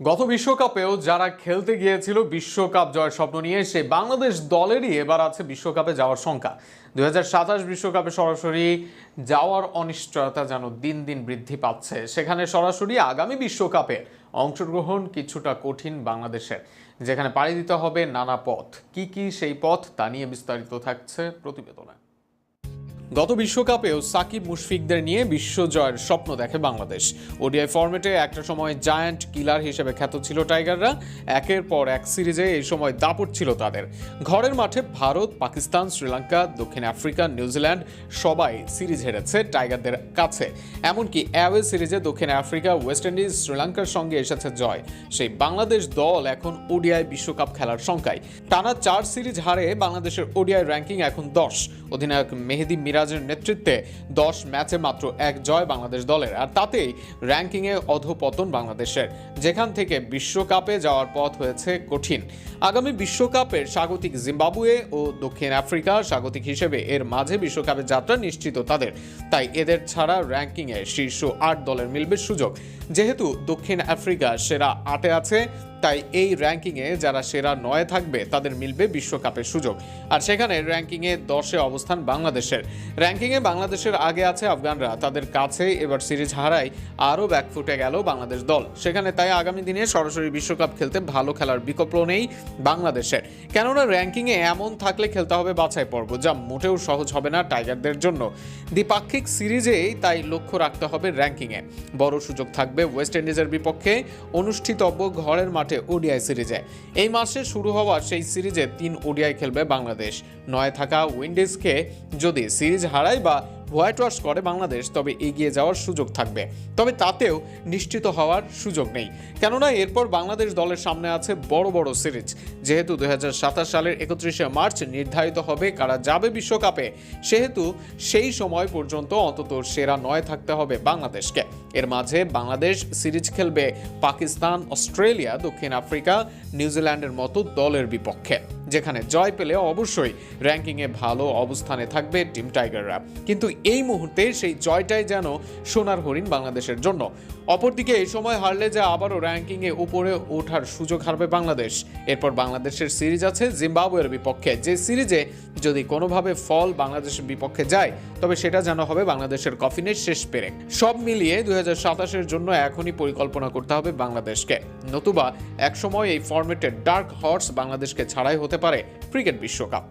গত বিশ্বকাপেও যারা খেলতে গিয়েছিল বিশ্বকাপ জয়ের স্বপ্ন নিয়ে সে বাংলাদেশ দলেরই এবার আছে বিশ্বকাপে যাওয়ার সংখ্যা দুই বিশ্বকাপে সরাসরি যাওয়ার অনিশ্চয়তা যেন দিন দিন বৃদ্ধি পাচ্ছে। সেখানে সরাসরি আগামী বিশ্বকাপে অংশগ্রহণ কিছুটা কঠিন বাংলাদেশের, যেখানে পাড়ি দিতে হবে নানা পথ। কি কি সেই পথ তা নিয়ে বিস্তারিত থাকছে প্রতিবেদনে। গত বিশ্বকাপেও সাকিব মুশফিকদের নিয়ে বিশ্বজয়ের স্বপ্ন দেখে বাংলাদেশ। ওডিআই ফরম্যাটে একটা সময় জায়ান্ট কিলার হিসেবে খ্যাত ছিল টাইগাররা। একের পর এক সিরিজে এই সময় দাপট ছিল তাদের। ঘরের মাঠে ভারত, পাকিস্তান, শ্রীলঙ্কা, দক্ষিণ আফ্রিকা, নিউজিল্যান্ড সবাই সিরিজ হেরেছে টাইগারদের কাছে। এমনকি অ্যাওয়ে সিরিজে দক্ষিণ আফ্রিকা, ওয়েস্ট ইন্ডিজ, শ্রীলঙ্কার সঙ্গে এসেছে জয়। সেই বাংলাদেশ দল এখন ওডিআই বিশ্বকাপ খেলার সংখ্যায় টানা চার সিরিজ হারে বাংলাদেশের ওডিআই র্যাঙ্কিং এখন দশ। অধিনায়ক মেহেদি মিরাজের নেতৃত্বে দশ ম্যাচে মাত্র এক জয় বাংলাদেশ দলের। আর তাতেই র্যাঙ্কিংয়ে অধপতন বাংলাদেশের। যেখান থেকে বিশ্বকাপে যাওয়ার পথ হয়েছে কঠিন। আগামী বিশ্বকাপের স্বাগতিক জিম্বাবুয়ে ও দক্ষিণ আফ্রিকা স্বাগতিক হিসেবে এর মাঝে বিশ্বকাপের যাত্রা নিশ্চিত তাদের। তাই এদের ছাড়া র্যাঙ্কিংয়ে শীর্ষ আট দলের মিলবে সুযোগ। যেহেতু দক্ষিণ আফ্রিকা সেরা আটে আছে তাই এই র্যাঙ্কিংয়ে যারা সেরা নয় থাকবে, তাদের মিলবে বিশ্বকাপের সুযোগ। আর সেখানে র্যাঙ্কিংয়ে দশে অবস্থান বাংলাদেশের। র্যাঙ্কিংয়ে বাংলাদেশের আগে আছে আফগানরা। তাদের কাছে এবার সিরিজ হারায় আরও ব্যাকফুটে গেল বাংলাদেশ দল। সেখানে তাই আগামী দিনে সরাসরি বিশ্বকাপ খেলতে ভালো খেলার বিকল্প নেই বাংলাদেশের। কেননা র্যাঙ্কিংয়ে এমন থাকলে খেলতে হবে বাছাই পর্ব, যা মোটেও সহজ হবে না টাইগারদের জন্য। দ্বিপাক্ষিক সিরিজেই তাই লক্ষ্য রাখতে হবে র্যাঙ্কিংয়ে। বড় সুযোগ থাকবে ওয়েস্ট ইন্ডিজের বিপক্ষে। অনুষ্ঠিতব্য ঘরের মাঠে ওডিআই সিরিজে। এই মাসে শুরু হওয়া সেই সিরিজে তিন ওডিআই খেলবে বাংলাদেশ। নয় থাকা উইন্ডিজকে যদি সিরিজ হারায় বা হোয়াইট ওয়াশ করে বাংলাদেশ, তবে এগিয়ে যাওয়ার সুযোগ থাকবে। তবে তাতেও নিশ্চিত হওয়ার সুযোগ নেই। কেননা এরপর বাংলাদেশ দলের সামনে আছে বড় বড় সিরিজ। যেহেতু দু হাজার সাতাশ সালের একত্রিশে মার্চ নির্ধারিত হবে কারা যাবে বিশ্বকাপে, সেহেতু সেই সময় পর্যন্ত অন্তত সেরা নয় থাকতে হবে বাংলাদেশকে। এর মাঝে বাংলাদেশ সিরিজ খেলবে পাকিস্তান, অস্ট্রেলিয়া, দক্ষিণ আফ্রিকা, নিউজিল্যান্ডের মতো দলের বিপক্ষে। যেখানে জয় পেলে অবশ্যই র্যাঙ্কিংয়ে ভালো অবস্থানে থাকবে টিম টাইগাররা। কিন্তু এই মুহূর্তে সেই জয়টাই যেন সোনার হরিণ বাংলাদেশের জন্য। অপরদিকে এই সময় হারলে যে আবারও র্যাঙ্কিংয়ে উপরে ওঠার সুযোগ হারবে বাংলাদেশ। এরপর বাংলাদেশের সিরিজ আছে জিম্বাবুয়ের বিপক্ষে। যে সিরিজে যদি কোনোভাবে ফল বাংলাদেশের বিপক্ষে যায়, তবে সেটা যেন হবে বাংলাদেশের কফিনের শেষ পেরেক। সব মিলিয়ে দুই হাজার জন্য এখনই পরিকল্পনা করতে হবে বাংলাদেশকে। নতুবা একসময় এই ফরম্যাটের ডার্ক হর্স বাংলাদেশকে ছাড়াই হতে পারে ক্রিকেট বিশ্বকাপ।